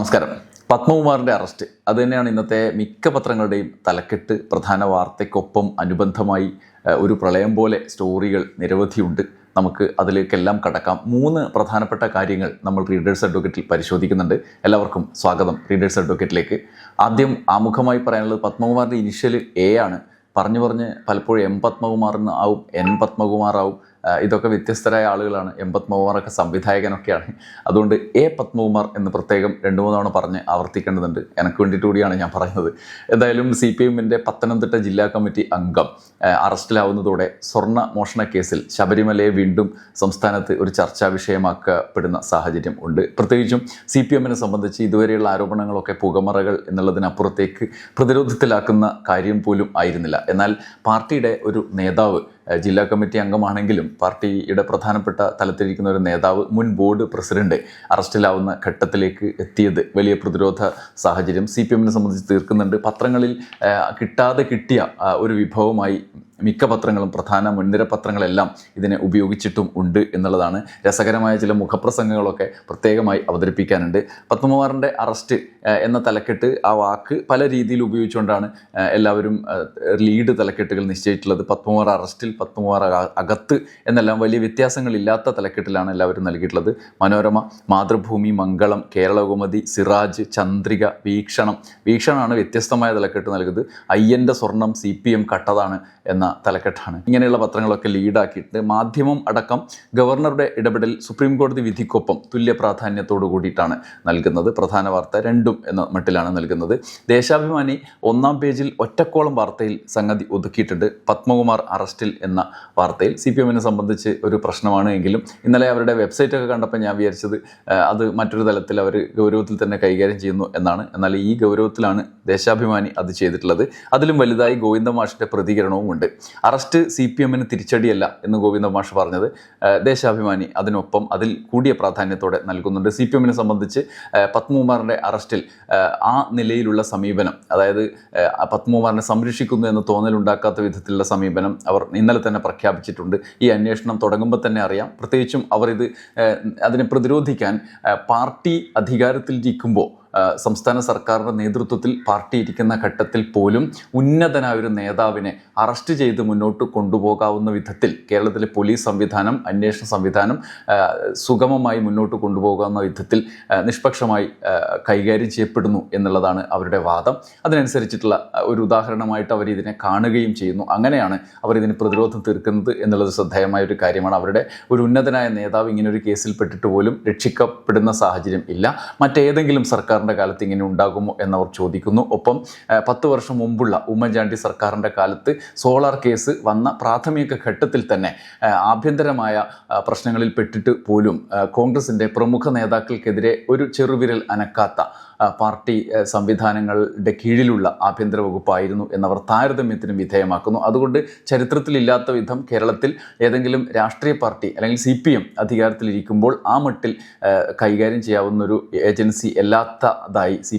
നമസ്കാരം. പത്മകുമാറിന്റെ അറസ്റ്റ്. അതുതന്നെയാണ് ഇന്നത്തെ മിക്ക പത്രങ്ങളുടെയും തലക്കെട്ട്. പ്രധാന വാർത്തയ്ക്കൊപ്പം അനുബന്ധമായി ഒരു പ്രളയം പോലെ സ്റ്റോറികൾ നിരവധിയുണ്ട്. നമുക്ക് അതിലേക്കെല്ലാം കടക്കാം. മൂന്ന് പ്രധാനപ്പെട്ട കാര്യങ്ങൾ നമ്മൾ റീഡേഴ്സ് അഡ്വക്കേറ്റിൽ പരിശോധിക്കുന്നുണ്ട്. എല്ലാവർക്കും സ്വാഗതം റീഡേഴ്സ് അഡ്വക്കേറ്റിലേക്ക്. ആദ്യം ആമുഖമായി പറയാനുള്ളത് പത്മകുമാറിന്റെ ഇനിഷ്യൽ എ ആണ്. പറഞ്ഞു പറഞ്ഞ് പലപ്പോഴും എം പത്മകുമാറിന് ആവും എൻ പത്മകുമാറാവും ഇതൊക്കെ വ്യത്യസ്തരായ ആളുകളാണ്. എം പത്മകുമാറൊക്കെ സംവിധായകനൊക്കെയാണ്. അതുകൊണ്ട് എ പത്മകുമാർ എന്ന് പ്രത്യേകം രണ്ട് മൂന്ന് തവണ പറഞ്ഞ് ആവർത്തിക്കേണ്ടതുണ്ട്. എനിക്ക് വേണ്ടിയിട്ട് കൂടിയാണ് ഞാൻ പറയുന്നത്. എന്തായാലും സി പി എമ്മിന്റെ പത്തനംതിട്ട ജില്ലാ കമ്മിറ്റി അംഗം അറസ്റ്റിലാവുന്നതോടെ സ്വർണ മോഷണ കേസിൽ ശബരിമലയെ വീണ്ടും സംസ്ഥാനത്ത് ഒരു ചർച്ചാ വിഷയമാക്കപ്പെടുന്ന സാഹചര്യം ഉണ്ട്. പ്രത്യേകിച്ചും സി പി എമ്മിനെ സംബന്ധിച്ച് ഇതുവരെയുള്ള ആരോപണങ്ങളൊക്കെ പുകമറകൾ എന്നുള്ളതിനപ്പുറത്തേക്ക് പ്രതിരോധത്തിലാക്കുന്ന കാര്യം പോലും ആയിരുന്നില്ല. എന്നാൽ പാർട്ടിയുടെ ഒരു നേതാവ് ജില്ലാ കമ്മിറ്റി അംഗമാണെങ്കിലും പാർട്ടിയുടെ പ്രധാനപ്പെട്ട തലത്തിലിരിക്കുന്ന ഒരു നേതാവ് മുൻ ബോർഡ് പ്രസിഡന്റ് അറസ്റ്റിലാവുന്ന ഘട്ടത്തിലേക്ക് എത്തിയത്. വലിയ പ്രതിരോധ സാഹചര്യം സി പി എമ്മിനെ സംബന്ധിച്ച് തീർക്കുന്നുണ്ട്. പത്രങ്ങളിൽ കിട്ടാതെ കിട്ടിയ ഒരു വിഭവമായി മിക്ക പത്രങ്ങളും പ്രധാന മുൻനിര പത്രങ്ങളെല്ലാം ഇതിനെ ഉപയോഗിച്ചിട്ടും ഉണ്ട് എന്നുള്ളതാണ്. രസകരമായ ചില മുഖപ്രസംഗങ്ങളൊക്കെ പ്രത്യേകമായി അവതരിപ്പിക്കാനുണ്ട്. പത്മകുമാറിന്റെ അറസ്റ്റ് എന്ന തലക്കെട്ട് ആ വാക്ക് പല രീതിയിൽ ഉപയോഗിച്ചുകൊണ്ടാണ് എല്ലാവരും ലീഡ് തലക്കെട്ടുകൾ നിശ്ചയിച്ചിട്ടുള്ളത്. പത്മകുമാർ അറസ്റ്റിൽ പത്മകുമാർ അക- അകത്ത് എന്നെല്ലാം വലിയ വ്യത്യാസങ്ങളില്ലാത്ത തലക്കെട്ടിലാണ് എല്ലാവരും നൽകിയിട്ടുള്ളത്. മനോരമ മാതൃഭൂമി മംഗളം കേരളകൗമുദി സിറാജ് ചന്ദ്രിക വീക്ഷണം. വീക്ഷണമാണ് വ്യത്യസ്തമായ തലക്കെട്ട് നൽകുന്നത്. അയ്യന്റെ സ്വർണം സി പി എം കട്ടതാണ് എന്ന തലക്കെട്ടാണ്. ഇങ്ങനെയുള്ള പത്രങ്ങളൊക്കെ ലീഡാക്കിയിട്ട് മാധ്യമം അടക്കം ഗവർണറുടെ ഇടപെടൽ സുപ്രീം കോടതി വിധിക്കൊപ്പം തുല്യ പ്രാധാന്യത്തോടു കൂടിയിട്ടാണ് നൽകുന്നത്. പ്രധാന വാർത്ത രണ്ടും എന്ന മട്ടിലാണ് നൽകുന്നത്. ദേശാഭിമാനി ഒന്നാം പേജിൽ ഒറ്റക്കോളം വാർത്തയിൽ സംഗതി ഒതുക്കിയിട്ടുണ്ട്. പത്മകുമാർ അറസ്റ്റിൽ എന്ന വാർത്തയിൽ സി പി എമ്മിനെ സംബന്ധിച്ച് ഒരു പ്രശ്നമാണ് എങ്കിലും ഇന്നലെ അവരുടെ വെബ്സൈറ്റൊക്കെ കണ്ടപ്പോൾ ഞാൻ വിചാരിച്ചത് അത് മറ്റൊരു തലത്തിൽ അവർ ഗൗരവത്തിൽ തന്നെ കൈകാര്യം ചെയ്യുന്നു എന്നാണ്. എന്നാൽ ഈ ഗൗരവത്തിലാണ് ദേശാഭിമാനി അത് ചെയ്തിട്ടുള്ളത്. അതിലും വലുതായി ഗോവിന്ദ മാഷിന്റെ പ്രതികരണവും ഉണ്ട് അറസ്റ്റ് സി പി എമ്മിന് തിരിച്ചടിയല്ല എന്ന് ഗോവിന്ദ മാഷ് പറഞ്ഞത്. ദേശാഭിമാനി അതിനൊപ്പം അതിൽ കൂടിയ പ്രാധാന്യത്തോടെ നൽകുന്നുണ്ട്. സി പി എമ്മിനെ സംബന്ധിച്ച് പത്മകുമാറിന്റെ അറസ്റ്റിൽ ആ, നിലയിലുള്ള സമീപനം അതായത് പത്മകുമാറിനെ സംരക്ഷിക്കുന്നു എന്ന് തോന്നലുണ്ടാക്കാത്ത വിധത്തിലുള്ള സമീപനം അവർ ഇന്നലെ തന്നെ പ്രഖ്യാപിച്ചിട്ടുണ്ട്. ഈ അന്വേഷണം തുടങ്ങുമ്പോൾ തന്നെ അറിയാം. പ്രത്യേകിച്ചും അവർ ഇത് അതിനെ പ്രതിരോധിക്കാൻ പാർട്ടി അധികാരത്തിലിരിക്കുമ്പോൾ ഏഹ്, സംസ്ഥാന സർക്കാരിന്റെ നേതൃത്വത്തിൽ പാർട്ടി ഇരിക്കുന്ന ഘട്ടത്തിൽ പോലും ഉന്നതനായ ഒരു നേതാവിനെ അറസ്റ്റ് ചെയ്ത് മുന്നോട്ട് കൊണ്ടുപോകാവുന്ന വിധത്തിൽ കേരളത്തിലെ പോലീസ് സംവിധാനം അന്വേഷണ സംവിധാനം സുഗമമായി മുന്നോട്ട് കൊണ്ടുപോകാവുന്ന വിധത്തിൽ നിഷ്പക്ഷമായി കൈകാര്യം ചെയ്യപ്പെടുന്നു എന്നുള്ളതാണ് അവരുടെ വാദം. അതിനനുസരിച്ചിട്ടുള്ള ഒരു ഉദാഹരണമായിട്ട് അവർ ഇതിനെ കാണുകയും ചെയ്യുന്നു. അങ്ങനെയാണ് അവർ ഇതിന് പ്രതിരോധം തീർക്കുന്നത് എന്നുള്ളത് ശ്രദ്ധേയമായ ഒരു കാര്യമാണ്. അവരുടെ ഒരു ഉന്നതനായ നേതാവ് ഇങ്ങനെ ഒരു കേസിൽ പെട്ടിട്ട് പോലും രക്ഷിക്കപ്പെടുന്ന സാഹചര്യം ഇല്ല. മറ്റേതെങ്കിലും സർക്കാരിന്റെ കാലത്ത് ഇങ്ങനെ ഉണ്ടാകുമോ എന്നവർ ചോദിക്കുന്നു. ഒപ്പം പത്ത് വർഷം മുമ്പുള്ള ഉമ്മൻചാണ്ടി സർക്കാരിന്റെ കാലത്ത് സോളാർ കേസ് വന്ന പ്രാഥമിക ഘട്ടത്തിൽ തന്നെ ആഭ്യന്തരമായ പ്രശ്നങ്ങളിൽ പെട്ടിട്ട് പോലും കോൺഗ്രസിന്റെ പ്രമുഖ നേതാക്കൾക്കെതിരെ ഒരു ചെറുവിരൽ അനക്കാത്ത പാർട്ടി സംവിധാനങ്ങളുടെ കീഴിലുള്ള ആഭ്യന്തര വകുപ്പായിരുന്നു എന്നവർ താരതമ്യത്തിനും വിധേയമാക്കുന്നു. അതുകൊണ്ട് ചരിത്രത്തിലില്ലാത്ത വിധം കേരളത്തിൽ ഏതെങ്കിലും രാഷ്ട്രീയ പാർട്ടി അല്ലെങ്കിൽ സി പി എം അധികാരത്തിലിരിക്കുമ്പോൾ ആ മട്ടിൽ കൈകാര്യം ചെയ്യാവുന്ന ഒരു ഏജൻസി അല്ലാത്തതായി സി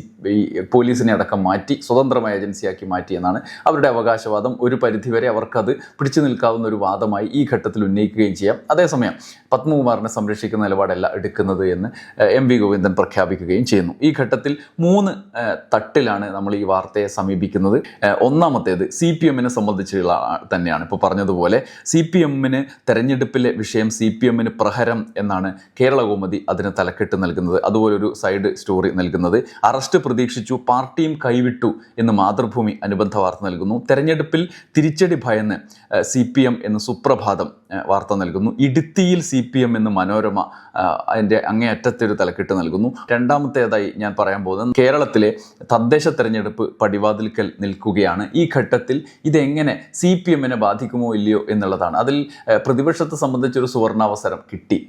പോലീസിനെ അടക്കം മാറ്റി സ്വതന്ത്രമായ ഏജൻസിയാക്കി മാറ്റി എന്നാണ് അവരുടെ അവകാശവാദം. ഒരു പരിധിവരെ അവർക്കത് പിടിച്ചു നിൽക്കാവുന്ന ഒരു വാദമായി ഈ ഘട്ടത്തിൽ ഉന്നയിക്കുകയും ചെയ്യാം. അതേസമയം പത്മകുമാറിനെ സംരക്ഷിക്കുന്ന നിലപാടല്ല എടുക്കുന്നത് എന്ന് എം വി ഗോവിന്ദൻ പ്രഖ്യാപിക്കുകയും ചെയ്യുന്നു. ഈ ഘട്ടത്തിൽ മൂന്ന് തട്ടിലാണ് നമ്മൾ ഈ വാർത്തയെ സമീപിക്കുന്നത്. ഒന്നാമത്തേത് സി പി എമ്മിനെ സംബന്ധിച്ചുള്ള തന്നെയാണ്. ഇപ്പോൾ പറഞ്ഞതുപോലെ സി പി എമ്മിന് തെരഞ്ഞെടുപ്പിലെ വിഷയം സി പി എമ്മിന് പ്രഹരം എന്നാണ് കേരള കോമതി അതിന് തലക്കെട്ട് നൽകുന്നത്. അതുപോലെ ഒരു സൈഡ് സ്റ്റോറി നൽകുന്നത്. അറസ്റ്റ് പ്രതീക്ഷിച്ചു പാർട്ടിയും കൈവിട്ടു എന്ന് മാതൃഭൂമി അനുബന്ധ വാർത്ത നൽകുന്നു. തെരഞ്ഞെടുപ്പിൽ തിരിച്ചടി ഭയന്ന് സി പി എം എന്ന് സുപ്രഭാതം വാർത്ത നൽകുന്നു. ഇടുത്തിയിൽ സി പി എം എന്ന് മനോരമ അതിന്റെ അങ്ങേയറ്റത്തെ ഒരു തലക്കെട്ട് നൽകുന്നു. രണ്ടാമത്തേതായി ഞാൻ പറയാൻ പോകുന്നത് കേരളത്തിലെ തദ്ദേശ തെരഞ്ഞെടുപ്പ് പടിവാതിൽക്കൽ നിൽക്കുകയാണ്. ഈ ഘട്ടത്തിൽ ഇതെങ്ങനെ സി പി എമ്മിനെ ബാധിക്കുമോ ഇല്ലയോ എന്നുള്ളതാണ്. അതിൽ പ്രതിപക്ഷത്തെ സംബന്ധിച്ചൊരു സുവർണാവസരം കിട്ടി.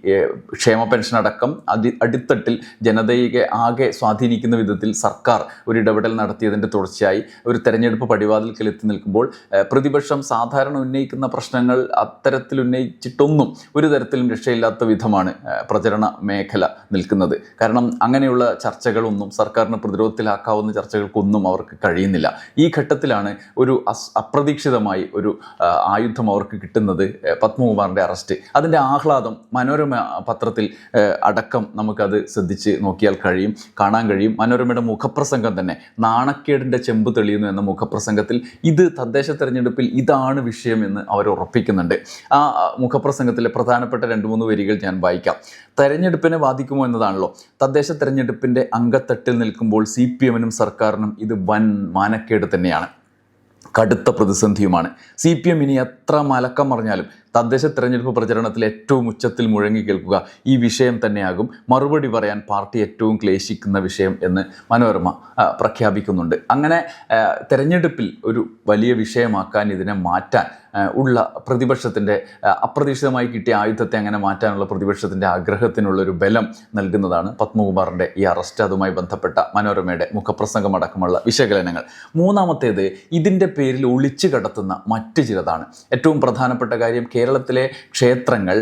ക്ഷേമ പെൻഷൻ അടക്കം അതി അടിത്തട്ടിൽ ജനതയെ ആകെ സ്വാധീനിക്കുന്ന വിധത്തിൽ സർക്കാർ ഒരു ഇടപെടൽ നടത്തിയതിന്റെ തുടർച്ചയായി ഒരു തെരഞ്ഞെടുപ്പ് പടിവാതിൽക്കൽ എത്തി നിൽക്കുമ്പോൾ പ്രതിപക്ഷം സാധാരണ ഉന്നയിക്കുന്ന പ്രശ്നങ്ങൾ അത്തരത്തിൽ ഉന്നയിച്ചിട്ടൊന്നും ഒരു തരത്തിലും രക്ഷയില്ലാത്ത വിധമാണ് പ്രചരണ മേഖല നിൽക്കുന്നത്. കാരണം അങ്ങനെയുള്ള ചർച്ചകളൊന്നും സർക്കാരിനെ പ്രതിരോധത്തിലാക്കാവുന്ന ചർച്ചകൾക്കൊന്നും അവർക്ക് കഴിയുന്നില്ല. ഈ ഘട്ടത്തിലാണ് ഒരു അപ്രതീക്ഷിതമായി ഒരു ആയുധം അവർക്ക് കിട്ടുന്നത് പത്മകുമാറിന്റെ അറസ്റ്റ്. അതിന്റെ ആഹ്ലാദം മനോരമ പത്രത്തിൽ അടക്കം നമുക്കത് ശ്രദ്ധിച്ച് നോക്കിയാൽ കഴിയും കാണാൻ കഴിയും. മനോരമയുടെ മുഖപ്രസംഗം തന്നെ നാണക്കേടിന്റെ ചെമ്പ് തെളിയുന്നു എന്ന മുഖപ്രസംഗത്തിൽ ഇത് തദ്ദേശ തെരഞ്ഞെടുപ്പിൽ ഇതാണ് വിഷയം എന്ന് അവർ ഉറപ്പിക്കുന്നുണ്ട്. ആ മുഖപ്രസംഗത്തിലെ പ്രധാനപ്പെട്ട രണ്ട് മൂന്ന് വരികൾ ഞാൻ വായിക്കാം. തെരഞ്ഞെടുപ്പിനെ ബാധിക്കുമോ എന്നതാണല്ലോ. തദ്ദേശ തെരഞ്ഞെടുപ്പിന്റെ അങ്കത്തട്ടിൽ നിൽക്കുമ്പോൾ സി പി എമ്മിനും സർക്കാരിനും ഇത് വൻ മാനക്കേട് തന്നെയാണ്. കടുത്ത പ്രതിസന്ധിയുമാണ്. സി പി എം ഇനി എത്ര മലക്കം പറഞ്ഞാലും തദ്ദേശ തെരഞ്ഞെടുപ്പ് പ്രചരണത്തിൽ ഏറ്റവും ഉച്ചത്തിൽ മുഴങ്ങി കേൾക്കുക ഈ വിഷയം തന്നെയാകും. മറുപടി പറയാൻ പാർട്ടി ഏറ്റവും ക്ലേശിക്കുന്ന വിഷയം എന്ന് മനോരമ പ്രഖ്യാപിക്കുന്നുണ്ട്. അങ്ങനെ തെരഞ്ഞെടുപ്പിൽ ഒരു വലിയ വിഷയമാക്കാൻ ഇതിനെ മാറ്റാൻ ഉള്ള പ്രതിപക്ഷത്തിന്റെ അപ്രതീക്ഷിതമായി കിട്ടിയ ആയുധത്തെ അങ്ങനെ മാറ്റാനുള്ള പ്രതിപക്ഷത്തിന്റെ ആഗ്രഹത്തിനുള്ളൊരു ബലം നൽകുന്നതാണ് പത്മകുമാറിന്റെ ഈ അറസ്റ്റ്. അതുമായി ബന്ധപ്പെട്ട മനോരമയുടെ മുഖപ്രസംഗമടക്കമുള്ള വിശകലനങ്ങൾ. മൂന്നാമത്തേത് ഇതിന്റെ പേരിൽ ഒളിച്ചു കടത്തുന്ന മറ്റ് ചിലതാണ്. ഏറ്റവും പ്രധാനപ്പെട്ട കാര്യം കേരളത്തിലെ ക്ഷേത്രങ്ങൾ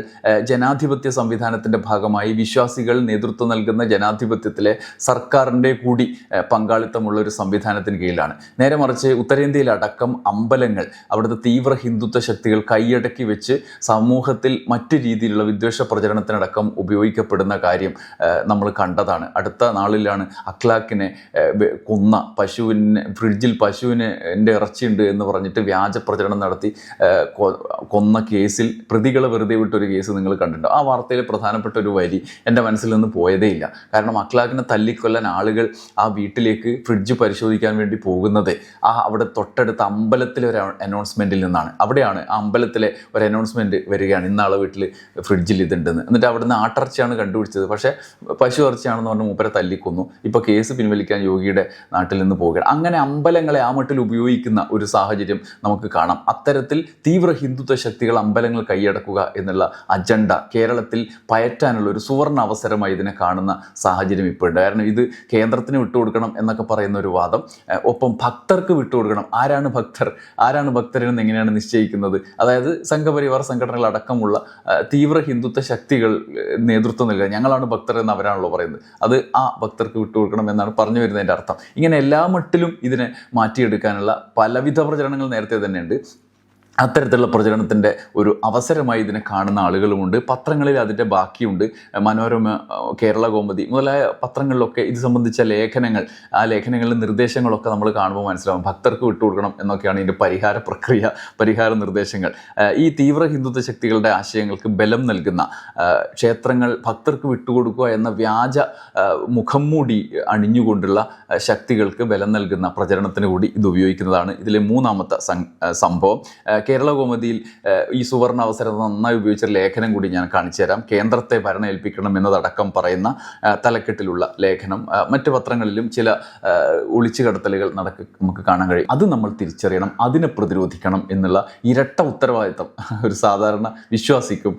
ജനാധിപത്യ സംവിധാനത്തിന്റെ ഭാഗമായി വിശ്വാസികൾ നേതൃത്വം നൽകുന്ന ജനാധിപത്യത്തിലെ സർക്കാരിന്റെ കൂടി പങ്കാളിത്തമുള്ള ഒരു സംവിധാനത്തിന് കീഴിലാണ്. നേരെ മറിച്ച് ഉത്തരേന്ത്യയിലടക്കം അമ്പലങ്ങൾ അവിടുത്തെ തീവ്ര ഹിന്ദുത്വ ശക്തികൾ കൈയടക്കി വെച്ച് സമൂഹത്തിൽ മറ്റു രീതിയിലുള്ള വിദ്വേഷ പ്രചരണത്തിനടക്കം ഉപയോഗിക്കപ്പെടുന്ന കാര്യം നമ്മൾ കണ്ടതാണ്. അടുത്ത നാളിലാണ് അഖ്ലാഖിനെ കൊന്ന പശുവിനെ ഫ്രിഡ്ജിൽ പശുവിന് എന്റെ ഇറച്ചിയുണ്ട് എന്ന് പറഞ്ഞിട്ട് വ്യാജ പ്രചരണം നടത്തി കൊന്ന കേസിൽ പ്രതികളെ വെറുതെ വിട്ടൊരു കേസ് നിങ്ങൾ കണ്ടിട്ടുണ്ടോ. ആ വാർത്തയിൽ പ്രധാനപ്പെട്ട ഒരു വരി എന്റെ മനസ്സിൽ നിന്ന് പോയതേ ഇല്ല. കാരണം അഖ്ലാഖിനെ തല്ലിക്കൊല്ലാൻ ആളുകൾ ആ വീട്ടിലേക്ക് ഫ്രിഡ്ജ് പരിശോധിക്കാൻ വേണ്ടി പോകുന്നത് ആ അവിടെ തൊട്ടടുത്ത അമ്പലത്തിലെ ഒരു അനൗൺസ്മെന്റിൽ നിന്നാണ്. അവിടെയാണ് അമ്പലത്തിലെ ഒരു അനൗൺസ്മെന്റ് വരികയാണ്. ഇന്നാളെ വീട്ടിൽ ഫ്രിഡ്ജിൽ ഇതുണ്ടെന്ന്. എന്നിട്ട് അവിടുന്ന് ആട്ടിറച്ചിയാണ് കണ്ടുപിടിച്ചത്. പക്ഷേ പശു ഇറച്ചിയാണെന്ന് പറഞ്ഞ് മൂപ്പരെ തല്ലിക്കൊന്നു. ഇപ്പോൾ കേസ് പിൻവലിക്കാൻ യോഗിയുടെ നാട്ടിൽ നിന്ന് പോവുകയാണ്. അങ്ങനെ അമ്പലങ്ങളെ ആ മട്ടിൽ ഉപയോഗിക്കുന്ന ഒരു സാഹചര്യം നമുക്ക് കാണാം. അത്തരത്തിൽ തീവ്ര ഹിന്ദുത്വ ശക്തികൾ അമ്പലങ്ങൾ കൈയടക്കുക എന്നുള്ള അജണ്ട കേരളത്തിൽ പയറ്റാനുള്ള ഒരു സുവർണ അവസരമായി ഇതിനെ കാണുന്ന സാഹചര്യം ഇപ്പോൾ ഉണ്ട്. കാരണം ഇത് കേന്ദ്രത്തിന് വിട്ടുകൊടുക്കണം എന്നൊക്കെ പറയുന്ന ഒരു വാദം. ഒപ്പം ഭക്തർക്ക് വിട്ടുകൊടുക്കണം ആരാണ് ഭക്തർ? ആരാണ് ഭക്തരെന്ന് എങ്ങനെയാണ് നിശ്ചയിക്കുന്നത് അതായത് സംഘപരിവാർ സംഘടനകൾ അടക്കമുള്ള തീവ്ര ഹിന്ദുത്വ ശക്തികൾ നേതൃത്വം നൽകുക. ഞങ്ങളാണ് ഭക്തർ എന്ന് അവരാണല്ലോ പറയുന്നത്. അത് ആ ഭക്തർക്ക് വിട്ടുകൊടുക്കണം എന്നാണ് പറഞ്ഞു വരുന്നതിന്റെ അർത്ഥം. ഇങ്ങനെ എല്ലാ മട്ടിലും ഇതിനെ മാറ്റിയെടുക്കാനുള്ള പലവിധ പ്രചരണങ്ങൾ നേരത്തെ തന്നെയുണ്ട്. അത്തരത്തിലുള്ള പ്രചരണത്തിന്റെ ഒരു അവസരമായി ഇതിനെ കാണുന്ന ആളുകളുമുണ്ട്. പത്രങ്ങളിൽ അതിന്റെ ബാക്കിയുണ്ട്. മനോരമ കേരള കോമതി മുതലായ പത്രങ്ങളിലൊക്കെ ഇത് സംബന്ധിച്ച ലേഖനങ്ങൾ ആ ലേഖനങ്ങളിലെ നിർദ്ദേശങ്ങളൊക്കെ നമ്മൾ കാണുമ്പോൾ മനസ്സിലാവും. ഭക്തർക്ക് വിട്ടുകൊടുക്കണം എന്നൊക്കെയാണ് ഇതിന്റെ പരിഹാര പ്രക്രിയ പരിഹാര നിർദ്ദേശങ്ങൾ. ഈ തീവ്ര ഹിന്ദുത്വ ശക്തികളുടെ ആശയങ്ങൾക്ക് ബലം നൽകുന്ന ക്ഷേത്രങ്ങൾ ഭക്തർക്ക് വിട്ടുകൊടുക്കുക എന്ന വ്യാജ മുഖം മൂടി അണിഞ്ഞുകൊണ്ടുള്ള ശക്തികൾക്ക് ബലം നൽകുന്ന പ്രചരണത്തിന് കൂടി ഇത് ഉപയോഗിക്കുന്നതാണ് ഇതിലെ മൂന്നാമത്തെ സംഭവം. ഏഹ് കേരള കോമതിയിൽ ഈ സുവർണ അവസരം നന്നായി ഉപയോഗിച്ച ലേഖനം കൂടി ഞാൻ കാണിച്ചു തരാം. കേന്ദ്രത്തെ ഭരണം ഏൽപ്പിക്കണം എന്നതടക്കം പറയുന്ന തലക്കെട്ടിലുള്ള ലേഖനം. മറ്റു പത്രങ്ങളിലും ചില ഒളിച്ചു കടത്തലുകൾ നടക്ക നമുക്ക് കാണാൻ കഴിയും. അത് നമ്മൾ തിരിച്ചറിയണം അതിനെ പ്രതിരോധിക്കണം എന്നുള്ള ഇരട്ട ഉത്തരവാദിത്തം ഒരു സാധാരണ വിശ്വാസിക്കും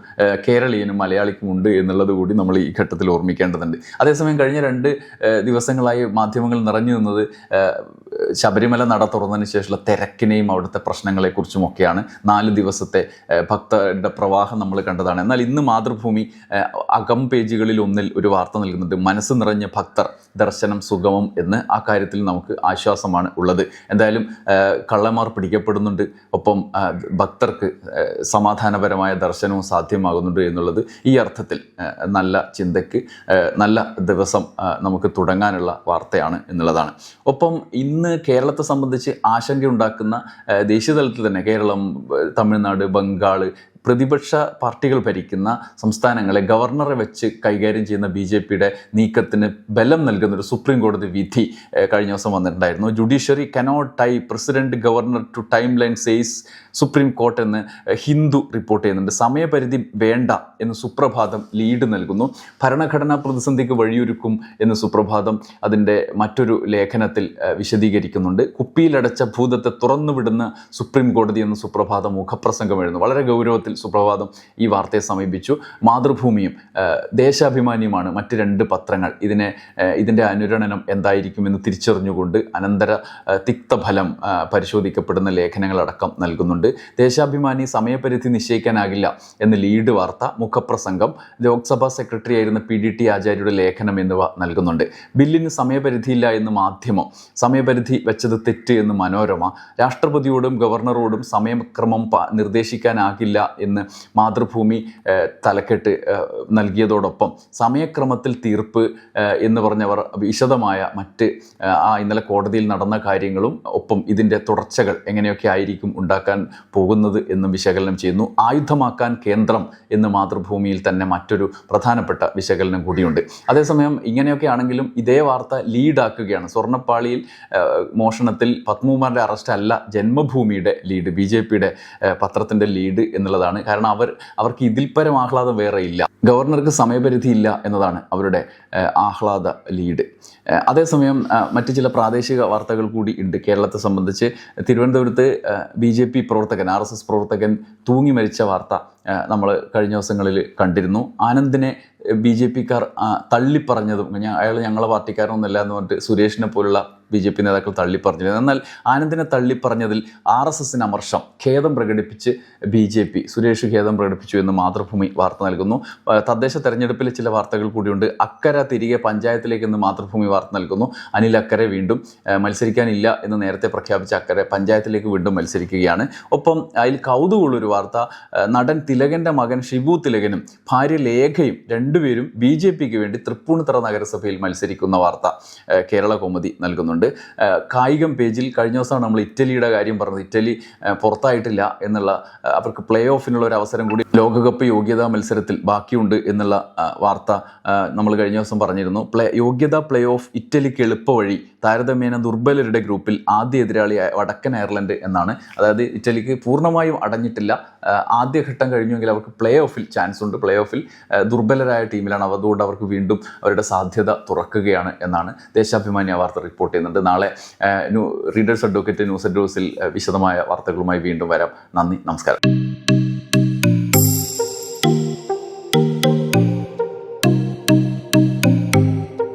കേരളീയനും മലയാളിക്കും ഉണ്ട് എന്നുള്ളത് കൂടി നമ്മൾ ഈ ഘട്ടത്തിൽ ഓർമ്മിക്കേണ്ടതുണ്ട്. അതേസമയം കഴിഞ്ഞ രണ്ട് ദിവസങ്ങളായി മാധ്യമങ്ങൾ നിറഞ്ഞു നിന്നത് ശബരിമല നട തുറന്നതിന് ശേഷമുള്ള തിരക്കിനെയും അവിടുത്തെ പ്രശ്നങ്ങളെക്കുറിച്ചും ഒക്കെയാണ് നാല് ദിവസത്തെ ഭക്തരുടെ പ്രവാഹം നമ്മൾ കണ്ടതാണ്. എന്നാൽ ഇന്ന് മാതൃഭൂമി അകം പേജുകളിൽ ഒന്നിൽ ഒരു വാർത്ത നൽകുന്നുണ്ട്. മനസ്സ് നിറഞ്ഞ ഭക്തർ ദർശനം സുഗമം എന്ന് ആ കാര്യത്തിൽ നമുക്ക് ആശ്വാസമാണ് ഉള്ളത്. എന്തായാലും കള്ളന്മാർ പിടിക്കപ്പെടുന്നുണ്ട്. ഒപ്പം ഭക്തർക്ക് സമാധാനപരമായ ദർശനവും സാധ്യമാകുന്നുണ്ട് എന്നുള്ളത് ഈ അർത്ഥത്തിൽ നല്ല ചിന്തയ്ക്ക് നല്ല ദിവസം നമുക്ക് തുടങ്ങാനുള്ള വാർത്തയാണ് എന്നുള്ളതാണ്. ഒപ്പം ഇന്ന് കേരളത്തെ സംബന്ധിച്ച് ആശങ്കയുണ്ടാക്കുന്ന ദേശീയ തലത്തിൽ തന്നെ കേരളം തമിഴ്നാട് ബംഗാൾ പ്രതിപക്ഷ പാർട്ടികൾ ഭരിക്കുന്ന സംസ്ഥാനങ്ങളെ ഗവർണറെ വെച്ച് കൈകാര്യം ചെയ്യുന്ന ബി ജെ പിയുടെ നീക്കത്തിന് ബലം നൽകുന്ന ഒരു സുപ്രീം കോടതി വിധി കഴിഞ്ഞ ദിവസം വന്നിട്ടുണ്ടായിരുന്നു. Judiciary cannot tie president governor to time line says supreme court എന്ന് ഹിന്ദു റിപ്പോർട്ട് ചെയ്യുന്നുണ്ട്. സമയപരിധി വേണ്ട എന്ന് സുപ്രഭാതം ലീഡ് നൽകുന്നു. ഭരണഘടനാ പ്രതിസന്ധിക്ക് വഴിയൊരുക്കും എന്ന് സുപ്രഭാതം അതിന്റെ മറ്റൊരു ലേഖനത്തിൽ വിശദീകരിക്കുന്നുണ്ട്. കുപ്പിയിലടച്ച ഭൂതത്തെ തുറന്നുവിടുന്ന സുപ്രീം കോടതി എന്ന് സുപ്രഭാതം മുഖപ്രസംഗം എഴുതുന്നു. വളരെ ഗൗരവത്തിൽ കേരളത്തിൽ സുപ്രഭാതം ഈ വാർത്തയെ സമീപിച്ചു. മാതൃഭൂമിയും ദേശാഭിമാനിയുമാണ് മറ്റ് രണ്ട് പത്രങ്ങൾ. ഇതിനെ ഇതിന്റെ അനുരണനം എന്തായിരിക്കുമെന്ന് തിരിച്ചറിഞ്ഞുകൊണ്ട് അനന്തര തിക്തഫലം പരിശോധിക്കപ്പെടുന്ന ലേഖനങ്ങളടക്കം നൽകുന്നുണ്ട്. ദേശാഭിമാനി സമയപരിധി നിശ്ചയിക്കാനാകില്ല എന്ന് ലീഡ് വാർത്ത മുഖപ്രസംഗം ലോക്സഭാ സെക്രട്ടറി ആയിരുന്ന പി ഡി ടി ആചാര്യയുടെ ലേഖനം എന്നിവ നൽകുന്നുണ്ട്. ബില്ലിന് സമയപരിധിയില്ല എന്ന് മാധ്യമം സമയപരിധി വെച്ചത് തെറ്റ് എന്ന് മനോരമ രാഷ്ട്രപതിയോടും ഗവർണറോടും സമയക്രമം നിർദ്ദേശിക്കാനാകില്ല എന്ന് മാതൃഭൂമി തലക്കെട്ട് നൽകിയതോടൊപ്പം സമയക്രമത്തിൽ തീർപ്പ് എന്ന് പറഞ്ഞവർ വിശദമായ മറ്റ് ആ ഇന്നലെ കോടതിയിൽ നടന്ന കാര്യങ്ങളും ഒപ്പം ഇതിന്റെ തുടർച്ചകൾ എങ്ങനെയൊക്കെ ആയിരിക്കും ഉണ്ടാക്കാൻ പോകുന്നത് എന്നും വിശകലനം ചെയ്യുന്നു. ആയുധമാക്കാൻ കേന്ദ്രം എന്ന് മാതൃഭൂമിയിൽ തന്നെ മറ്റൊരു പ്രധാനപ്പെട്ട വിശകലനം കൂടിയുണ്ട്. അതേസമയം ഇങ്ങനെയൊക്കെ ആണെങ്കിലും ഇതേ വാർത്ത ലീഡാക്കുകയാണ്. സ്വർണപ്പാളിയിൽ മോഷണത്തിൽ പത്മകുമാറിന്റെ അറസ്റ്റ് അല്ല ജന്മഭൂമിയുടെ ലീഡ്. ബി ജെ പിയുടെ പത്രത്തിന്റെ ലീഡ് എന്നുള്ളതാണ് കാരണം അവർ അവർക്ക് ഇതിൽപരം ആഹ്ലാദം വേറെ ഇല്ല. ഗവർണർക്ക് സമയപരിധി ഇല്ല എന്നതാണ് അവരുടെ ആഹ്ലാദ ലീഡ്. അതേസമയം മറ്റ് ചില പ്രാദേശിക വാർത്തകൾ കൂടി ഉണ്ട്. കേരളത്തെ സംബന്ധിച്ച് തിരുവനന്തപുരത്ത് ബി ജെ പി പ്രവർത്തകൻ ആർ എസ് എസ് പ്രവർത്തകൻ തൂങ്ങി മരിച്ച വാർത്ത നമ്മൾ കഴിഞ്ഞ ദിവസങ്ങളിൽ കണ്ടിരുന്നു. ആനന്ദിനെ ബി ജെ പിക്കാർ തള്ളിപ്പറഞ്ഞതും അയാൾ ഞങ്ങളെ പാർട്ടിക്കാരൊന്നുമല്ല എന്ന് പറഞ്ഞിട്ട് സുരേഷിനെ പോലുള്ള ബി ജെ പി നേതാക്കൾ തള്ളിപ്പറഞ്ഞത് എന്നാൽ ആനന്ദിനെ തള്ളിപ്പറഞ്ഞതിൽ ആർ എസ് എസിന് അമർഷം. ഖേദം പ്രകടിപ്പിച്ച് ബി ജെ പി സുരേഷ് ഖേദം പ്രകടിപ്പിച്ചു എന്ന് മാതൃഭൂമി വാർത്ത നൽകുന്നു. തദ്ദേശ തെരഞ്ഞെടുപ്പിലെ ചില വാർത്തകൾ കൂടിയുണ്ട്. അക്കര തിരികെ പഞ്ചായത്തിലേക്ക് എന്ന് മാതൃഭൂമി വാർത്ത നൽകുന്നു. അനിൽ അക്കരെ വീണ്ടും മത്സരിക്കാനില്ല എന്ന് നേരത്തെ പ്രഖ്യാപിച്ച അക്കരെ പഞ്ചായത്തിലേക്ക് വീണ്ടും മത്സരിക്കുകയാണ്. ഒപ്പം അതിൽ കൗതുകമുള്ളൊരു വാർത്ത നടൻ തിലകന്റെ മകൻ ഷിബു തിലകനും ഭാര്യ ലേഖയും രണ്ടുപേരും ബി ജെ പിക്ക് വേണ്ടി തൃപ്പൂണിത്തറ നഗരസഭയിൽ മത്സരിക്കുന്ന വാർത്ത കേരള കോമതി നൽകുന്നുണ്ട്. ആ, കായികം പേജിൽ കഴിഞ്ഞ ദിവസമാണ് നമ്മൾ ഇറ്റലിയുടെ കാര്യം പറഞ്ഞത്. ഇറ്റലി പുറത്തായിട്ടില്ല എന്നുള്ള അവർക്ക് പ്ലേ ഓഫിനുള്ള ഒരു അവസരം കൂടി ലോകകപ്പ് യോഗ്യതാ മത്സരത്തിൽ ബാക്കിയുണ്ട് എന്നുള്ള വാർത്ത നമ്മൾ കഴിഞ്ഞ ദിവസം പറഞ്ഞിരുന്നു. പ്ലേ യോഗ്യതാ പ്ലേ ഓഫ് ഇറ്റലിക്ക് എളുപ്പ വഴി താരതമ്യേന ദുർബലരുടെ ഗ്രൂപ്പിൽ ആദ്യ എതിരാളി വടക്കൻ അയർലൻഡ് എന്നാണ്. അതായത് ഇറ്റലിക്ക് പൂർണമായും അടഞ്ഞിട്ടില്ല. ആദ്യഘട്ടം കഴിഞ്ഞുവെങ്കിൽ അവർക്ക് പ്ലേ ഓഫിൽ ചാൻസ് ഉണ്ട്. പ്ലേ ഓഫിൽ ദുർബലരായ ടീമിലാണ് അതുകൊണ്ട് അവർക്ക് വീണ്ടും അവരുടെ സാധ്യത തുറക്കുകയാണ് എന്നാണ് ദേശാഭിമാനി വാർത്ത റിപ്പോർട്ട് ചെയ്യുന്നുണ്ട് നാളെ ന്യൂ റീഡേഴ്സ് അഡ്വക്കേറ്റ് ന്യൂസ് അഡ്വസിൽ വിശദമായ വാർത്തകളുമായി വീണ്ടും വരാം. നന്ദി നമസ്കാരം.